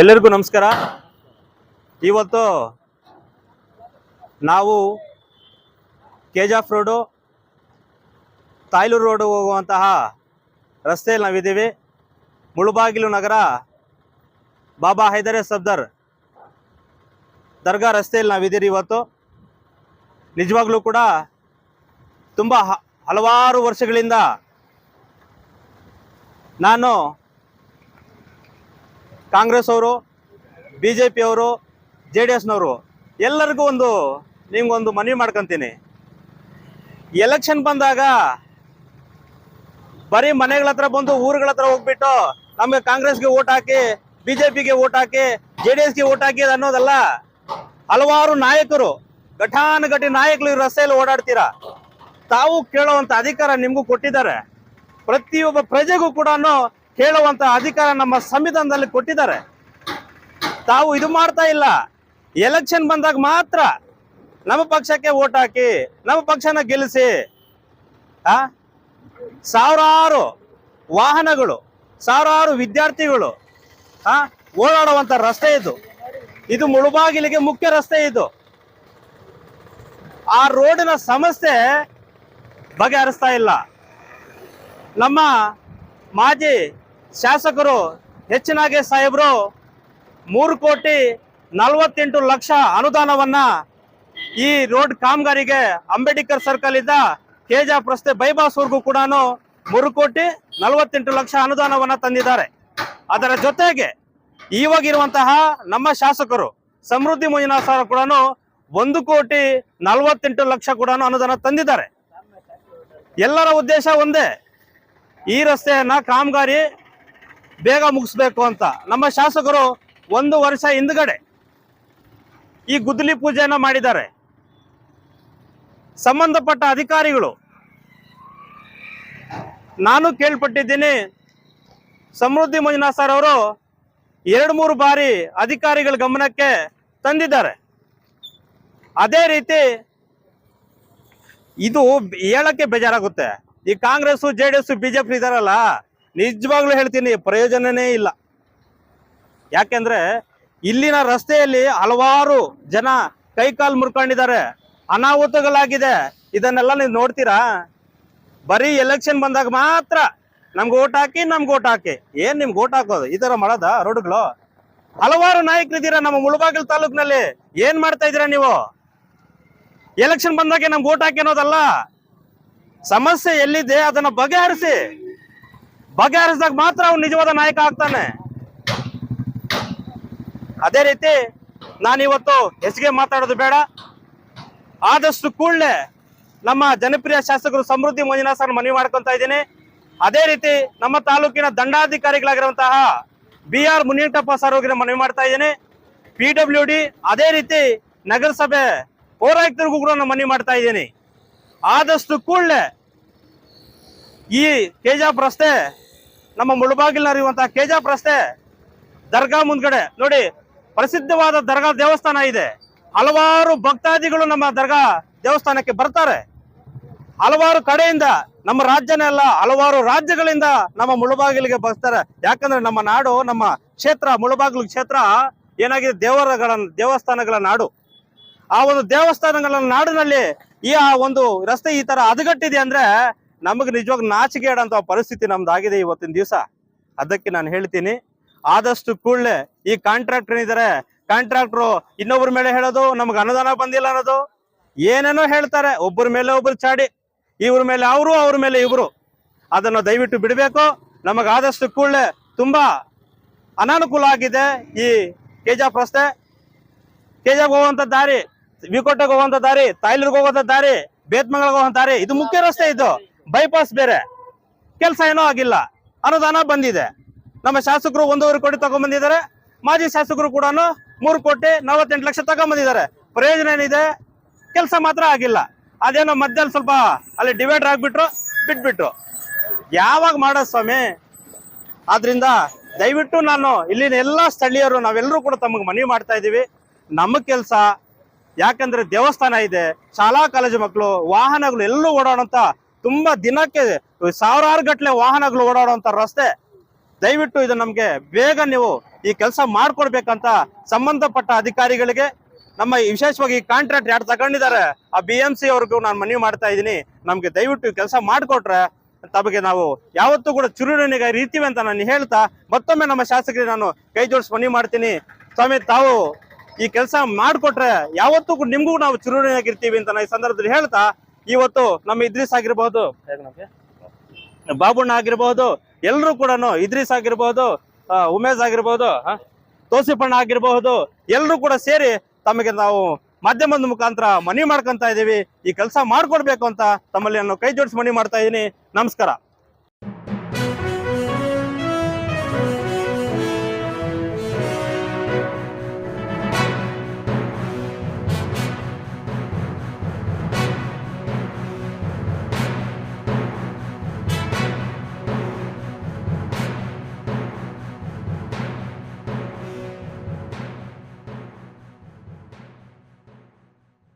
ಎಲ್ಲರಿಗೂ ನಮಸ್ಕಾರ. ಇವತ್ತು ನಾವು ಕೆಜಾಫ್ ರೋಡು, ತಾಯ್ಲೂರು ರೋಡು ಹೋಗುವಂತಹ ರಸ್ತೆಯಲ್ಲಿ ನಾವಿದ್ದೀವಿ. ಮುಳುಬಾಗಿಲು ನಗರ ಬಾಬಾ ಹೈದರೇ ಸಬ್ದರ್ ದರ್ಗಾ ರಸ್ತೆಯಲ್ಲಿ ನಾವಿದ್ದೀರಿ ಇವತ್ತು. ನಿಜವಾಗ್ಲೂ ಕೂಡ ತುಂಬ ಹಲವಾರು ವರ್ಷಗಳಿಂದ ನಾನು ಕಾಂಗ್ರೆಸ್ ಅವರು ಬಿ ಜೆ ಪಿಯವರು ಜೆ ಡಿ ಎಸ್ನವರು ಎಲ್ಲರಿಗೂ ಒಂದು ನಿಮ್ಗೊಂದು ಮನವಿ ಮಾಡ್ಕೊತೀನಿ. ಎಲೆಕ್ಷನ್ ಬಂದಾಗ ಬರೀ ಮನೆಗಳ ಹತ್ರ ಬಂದು ಊರುಗಳ ಹತ್ರ ಹೋಗ್ಬಿಟ್ಟು ನಮಗೆ ಕಾಂಗ್ರೆಸ್ಗೆ ಓಟ್ ಹಾಕಿ ಬಿ ಜೆ ಪಿಗೆ ಓಟ್ ಹಾಕಿ ಜೆ ಡಿ ಎಸ್ಗೆ ಓಟ್ ಹಾಕಿ ಅನ್ನೋದಲ್ಲ. ಹಲವಾರು ನಾಯಕರು, ಘಟಾನುಘಟಿ ನಾಯಕರು ರಸ್ತೆಯಲ್ಲಿ ಓಡಾಡ್ತೀರಾ? ತಾವು ಕೇಳುವಂತ ಅಧಿಕಾರ ನಿಮಗೂ ಕೊಟ್ಟಿದ್ದಾರೆ. ಪ್ರತಿಯೊಬ್ಬ ಪ್ರಜೆಗೂ ಕೂಡ ಕೇಳುವಂತ ಅಧಿಕಾರ ನಮ್ಮ ಸಂವಿಧಾನದಲ್ಲಿ ಕೊಟ್ಟಿದ್ದಾರೆ. ತಾವು ಇದು ಮಾಡ್ತಾ ಇಲ್ಲ. ಎಲೆಕ್ಷನ್ ಬಂದಾಗ ಮಾತ್ರ ನಮ್ಮ ಪಕ್ಷಕ್ಕೆ ಓಟ್ ಹಾಕಿ, ನಮ್ಮ ಪಕ್ಷನ ಗೆಲ್ಲಿಸಿ, ಆ? ಸಾವಿರಾರು ವಾಹನಗಳು, ಸಾವಿರಾರು ವಿದ್ಯಾರ್ಥಿಗಳು, ಆ? ಓಡಾಡುವಂತ ರಸ್ತೆ ಇದು. ಇದು ಮುಳುಬಾಗಿಲಿಗೆ ಮುಖ್ಯ ರಸ್ತೆ ಇದು. ಆ ರೋಡಿನ ಸಮಸ್ಯೆ ಬಗೆಹರಿಸ್ತಾ ಇಲ್ಲ. ನಮ್ಮ ಮಾಜಿ ಶಾಸಕರು ಹೆಚ್ಚಿನಾಗೆ ಸಾಹೇಬರು ಮೂರು ಕೋಟಿ ನಲವತ್ತೆಂಟು ಲಕ್ಷ ಅನುದಾನವನ್ನ ಈ ರೋಡ್ ಕಾಮಗಾರಿಗೆ ಅಂಬೇಡ್ಕರ್ ಸರ್ಕಲ್ ಇದ್ದ ಕೆಜಾಪ್ ರಸ್ತೆ ಬೈಪಾಸ್ವರೆಗೂ ಕೂಡ ಮೂರು ಕೋಟಿ ನಲವತ್ತೆಂಟು ಲಕ್ಷ ಅನುದಾನವನ್ನ ತಂದಿದ್ದಾರೆ. ಅದರ ಜೊತೆಗೆ ಇವಾಗಿರುವಂತಹ ನಮ್ಮ ಶಾಸಕರು ಸಮೃದ್ಧಿ ಮಂಜುನಾಥ್ ಸರ್ ಕೂಡ ಒಂದು ಕೋಟಿ ನಲವತ್ತೆಂಟು ಲಕ್ಷ ಕೂಡ ಅನುದಾನ ತಂದಿದ್ದಾರೆ. ಎಲ್ಲರ ಉದ್ದೇಶ ಒಂದೇ. ಈ ರಸ್ತೆಯನ್ನ ಕಾಮಗಾರಿ ಬೇಗ ಮುಗಿಸ್ಬೇಕು ಅಂತ. ನಮ್ಮ ಶಾಸಕರು ಒಂದು ವರ್ಷ ಹಿಂದ್ಗಡೆ ಈ ಗುದ್ದಲಿ ಪೂಜೆಯನ್ನ ಮಾಡಿದ್ದಾರೆ. ಸಂಬಂಧಪಟ್ಟ ಅಧಿಕಾರಿಗಳು, ನಾನು ಕೇಳ್ಪಟ್ಟಿದ್ದೀನಿ, ಸಮೃದ್ಧಿ ಮಂಜುನಾಥ್ ಸರ್ ಅವರು ಎರಡು ಮೂರು ಬಾರಿ ಅಧಿಕಾರಿಗಳ ಗಮನಕ್ಕೆ ತಂದಿದ್ದಾರೆ. ಅದೇ ರೀತಿ ಇದು ಹೇಳಕ್ಕೆ ಬೇಜಾರಾಗುತ್ತೆ. ಈ Congress J D S BJP ಇದಾರಲ್ಲ ನಿಜವಾಗ್ಲೂ ಹೇಳ್ತೀನಿ, ಪ್ರಯೋಜನನೇ ಇಲ್ಲ. ಯಾಕೆಂದ್ರೆ ಇಲ್ಲಿನ ರಸ್ತೆಯಲ್ಲಿ ಹಲವಾರು ಜನ ಕೈಕಾಲು ಮುರ್ಕೊಂಡಿದ್ದಾರೆ. ಅನಾಹುತಗಳಾಗಿದೆ. ಇದನ್ನೆಲ್ಲ ನೀವು ನೋಡ್ತೀರಾ? ಬರೀ ಎಲೆಕ್ಷನ್ ಬಂದಾಗ ಮಾತ್ರ ನಮ್ಗೆ ಓಟ್ ಹಾಕಿ, ನಮ್ಗೆ ಓಟ್ ಹಾಕಿ. ಏನ್ ನಿಮ್ಗೆ ಓಟ್ ಹಾಕೋದು? ಈ ತರ ಮಾಡೋದ ರೋಡ್ಗಳು? ಹಲವಾರು ನಾಯಕರಿದ್ದೀರಾ ನಮ್ಮ ಮುಳಬಾಗಿಲು ತಾಲೂಕಿನಲ್ಲಿ? ಏನ್ ಮಾಡ್ತಾ ಇದ್ದೀರಾ ನೀವು? ಎಲೆಕ್ಷನ್ ಬಂದಾಗೆ ನಮ್ಗೆ ಓಟ್ ಹಾಕಿ ಅನ್ನೋದಲ್ಲ? ಸಮಸ್ಯೆ ಎಲ್ಲಿದೆ? ಅದನ್ನ ಬಗೆಹರಿಸಿ. ಬಗೆಹರಿಸಿದಾಗ ಮಾತ್ರ ಅವ್ನು ನಿಜವಾದ ನಾಯಕ ಆಗ್ತಾನೆ. ಅದೇ ರೀತಿ ನಾನಿವತ್ತು ಹೆಚ್ಚಿಗೆ ಮಾತಾಡೋದು ಬೇಡ. ಆದಷ್ಟು ಕೂಡಲೇ ನಮ್ಮ ಜನಪ್ರಿಯ ಶಾಸಕರು ಸಮೃದ್ಧಿ ಮಂಜುನಾಥ್ ಸರ್ ಮನವಿ ಮಾಡ್ಕೊಂತ ಇದ್ದೀನಿ. ಅದೇ ರೀತಿ ನಮ್ಮ ತಾಲೂಕಿನ ದಂಡಾಧಿಕಾರಿಗಳಾಗಿರುವಂತಹ ಬಿ ಆರ್ ಮುನಿಯಂಟಪ್ಪ ಸರ್ ಹೋಗಿ ಮನವಿ ಮಾಡ್ತಾ ಇದ್ದೀನಿ. ಪಿ ಡಬ್ಲ್ಯೂ ಡಿ ಅದೇ ರೀತಿ ನಗರಸಭೆ ಪೌರಾಯುಕ್ತರಿಗೂ ಕೂಡ ನಾನು ಮನವಿ ಮಾಡ್ತಾ ಇದ್ದೀನಿ. ಆದಷ್ಟು ಕೂಡಲೇ ಈ ಕೆಜಾಪ್ ರಸ್ತೆ ನಮ್ಮ ಮುಳುಬಾಗಿಲಿನಲ್ಲಿರುವಂತಹ ಕೆಜಾಪ್ ರಸ್ತೆ ದರ್ಗಾ ಮುಂದ್ಗಡೆ. ನೋಡಿ, ಪ್ರಸಿದ್ಧವಾದ ದರ್ಗಾ ದೇವಸ್ಥಾನ ಇದೆ. ಹಲವಾರು ಭಕ್ತಾದಿಗಳು ನಮ್ಮ ದರ್ಗಾ ದೇವಸ್ಥಾನಕ್ಕೆ ಬರ್ತಾರೆ. ಹಲವಾರು ಕಡೆಯಿಂದ ನಮ್ಮ ರಾಜ್ಯನೇ ಅಲ್ಲ, ಹಲವಾರು ರಾಜ್ಯಗಳಿಂದ ನಮ್ಮ ಮುಳುಬಾಗಿಲಿಗೆ ಬರ್ತಾರೆ. ಯಾಕಂದ್ರೆ ನಮ್ಮ ನಾಡು, ನಮ್ಮ ಕ್ಷೇತ್ರ, ಮುಳುಬಾಗಿಲು ಕ್ಷೇತ್ರ ಏನಾಗಿದೆ? ದೇವರಗಳ ದೇವಸ್ಥಾನಗಳ ನಾಡು. ಆ ಒಂದು ದೇವಸ್ಥಾನಗಳ ನಾಡಿನಲ್ಲಿ ಈ ಆ ಒಂದು ರಸ್ತೆ ಈ ತರ ಹದಗಟ್ಟಿದೆ ಅಂದ್ರೆ ನಮಗೆ ನಿಜವಾಗ ನಾಚಿಕೆಯಾಡಂತ ಪರಿಸ್ಥಿತಿ ನಮ್ದಾಗಿದೆ ಇವತ್ತಿನ ದಿವಸ. ಅದಕ್ಕೆ ನಾನು ಹೇಳ್ತೀನಿ, ಆದಷ್ಟು ಕೂಡಲೇ ಈ ಕಾಂಟ್ರಾಕ್ಟರ್ ಏನಿದ್ದಾರೆ ಕಾಂಟ್ರಾಕ್ಟ್ರು ಇನ್ನೊಬ್ಬರ ಮೇಲೆ ಹೇಳೋದು, ನಮ್ಗೆ ಅನುದಾನ ಬಂದಿಲ್ಲ ಅನ್ನೋದು, ಏನೇನೋ ಹೇಳ್ತಾರೆ ಒಬ್ಬರ ಮೇಲೆ ಒಬ್ಬರು ಚಾಡಿ, ಇವ್ರ ಮೇಲೆ ಅವರು, ಅವ್ರ ಮೇಲೆ ಇವರು. ಅದನ್ನು ದಯವಿಟ್ಟು ಬಿಡಬೇಕು. ನಮಗೆ ಆದಷ್ಟು ಕೂಡಲೇ ತುಂಬಾ ಅನಾನುಕೂಲ ಆಗಿದೆ ಈ ಕೆಜಾಫ್ ರಸ್ತೆ. ಕೆಜಾಫ್ ಹೋಗುವಂಥ ದಾರಿ, ವಿಕೋಟೆಗೆ ಹೋಗುವಂಥ ದಾರಿ, ತಾಯ್ಲೂರ್ಗೆ ಹೋಗುವಂಥ ದಾರಿ ಬೇತ್ಮಂಗಲ್ಗೆ ಹೋಗುವಂತ ದಾರಿ, ಇದು ಮುಖ್ಯ ರಸ್ತೆ ಇದು. ಬೈಪಾಸ್ ಬೇರೆ. ಕೆಲಸ ಏನೋ ಆಗಿಲ್ಲ. ಅನುದಾನ ಬಂದಿದೆ. ನಮ್ಮ ಶಾಸಕರು ಒಂದೂವರೆ ಕೋಟಿ ತಗೊಂಡ್ಬಂದಿದ್ದಾರೆ ಮಾಜಿ ಶಾಸಕರು ಕೂಡ ಮೂರು ಕೋಟಿ ನಲವತ್ತೆಂಟು ಲಕ್ಷ ತಗೊಂಡ್ಬಂದಿದ್ದಾರೆ ಪ್ರಯೋಜನ ಏನಿದೆ? ಕೆಲಸ ಮಾತ್ರ ಆಗಿಲ್ಲ. ಅದೇನೋ ಮಧ್ಯಾಹ್ನ ಸ್ವಲ್ಪ ಅಲ್ಲಿ ಡಿವೈಡರ್ ಆಗಿಬಿಟ್ರು, ಬಿಟ್ಬಿಟ್ರು. ಯಾವಾಗ ಮಾಡೋ ಸ್ವಾಮಿ? ಆದ್ರಿಂದ ದಯವಿಟ್ಟು ನಾನು ಇಲ್ಲಿನ ಎಲ್ಲ ಸ್ಥಳೀಯರು, ನಾವೆಲ್ಲರೂ ಕೂಡ ತಮಗೆ ಮನವಿ ಮಾಡ್ತಾ ಇದ್ದೀವಿ. ನಮ್ಮ ಕೆಲಸ, ಯಾಕಂದ್ರೆ ದೇವಸ್ಥಾನ ಇದೆ, ಶಾಲಾ, ಕಾಲೇಜು ಮಕ್ಕಳು ವಾಹನಗಳು ಎಲ್ಲೂ ಓಡಾಡುವಂತ ತುಂಬಾ ದಿನಕ್ಕೆ ಸಾವಿರಾರು ಗಟ್ಟಲೆ ವಾಹನಗಳು ಓಡಾಡುವಂತ ರಸ್ತೆ. ದಯವಿಟ್ಟು ಇದು ನಮ್ಗೆ ಬೇಗ ನೀವು ಈ ಕೆಲಸ ಮಾಡ್ಕೊಡ್ಬೇಕಂತ ಸಂಬಂಧಪಟ್ಟ ಅಧಿಕಾರಿಗಳಿಗೆ ನಮ್ಮ ವಿಶೇಷವಾಗಿ ಈ ಕಾಂಟ್ರಾಕ್ಟ್ ಯಾರು ತಗೊಂಡಿದ್ದಾರೆ, ಆ ಬಿ ಎಂ ಸಿ ಅವ್ರಿಗೂ ನಾನು ಮನವಿ ಮಾಡ್ತಾ ಇದ್ದೀನಿ. ನಮ್ಗೆ ದಯವಿಟ್ಟು ಕೆಲಸ ಮಾಡಿಕೊಟ್ರೆ ತಮಗೆ ನಾವು ಯಾವತ್ತೂ ಕೂಡ ಚುರುಣಿಗೆ ಇರ್ತೀವಿ ಅಂತ ನಾನು ಹೇಳ್ತಾ, ಮತ್ತೊಮ್ಮೆ ನಮ್ಮ ಶಾಸಕರಿಗೆ ನಾನು ಕೈ ಜೋಡಿಸಿ ಮನವಿ ಮಾಡ್ತೀನಿ. ಸ್ವಾಮಿ, ತಾವು ಈ ಕೆಲಸ ಮಾಡಿಕೊಟ್ರೆ ಯಾವತ್ತೂ ಕೂಡ ನಿಮ್ಗೂ ನಾವು ಚುರುಣಿಯಾಗಿರ್ತೀವಿ ಅಂತ ನಾನು ಈ ಸಂದರ್ಭದಲ್ಲಿ ಹೇಳ್ತಾ ಇವತ್ತು ನಮ್ಮ ಇದ್ರಿಸ್ ಆಗಿರ್ಬೋದು ಬಾಬುಣ್ಣ ಆಗಿರ್ಬೋದು ಎಲ್ಲರೂ ಕೂಡ ಇದ್ರಿಸ್ ಆಗಿರ್ಬೋದು ಆ, ಉಮೇಶ್ ಆಗಿರ್ಬೋದು ಆ, ತೋಸಿಪಣ್ಣ ಆಗಿರಬಹುದು ಎಲ್ಲರೂ ಕೂಡ ಸೇರಿ ತಮಗೆ ನಾವು ಮಾಧ್ಯಮದ ಮುಖಾಂತರ ಮನವಿ ಮಾಡ್ಕೊಂತ ಇದೀವಿ. ಈ ಕೆಲಸ ಮಾಡ್ಕೊಡ್ಬೇಕು ಅಂತ ತಮ್ಮಲ್ಲಿ ನಾನು ಕೈ ಜೋಡಿಸಿ ಮನವಿ ಮಾಡ್ತಾ ಇದ್ದೀನಿ ನಮಸ್ಕಾರ.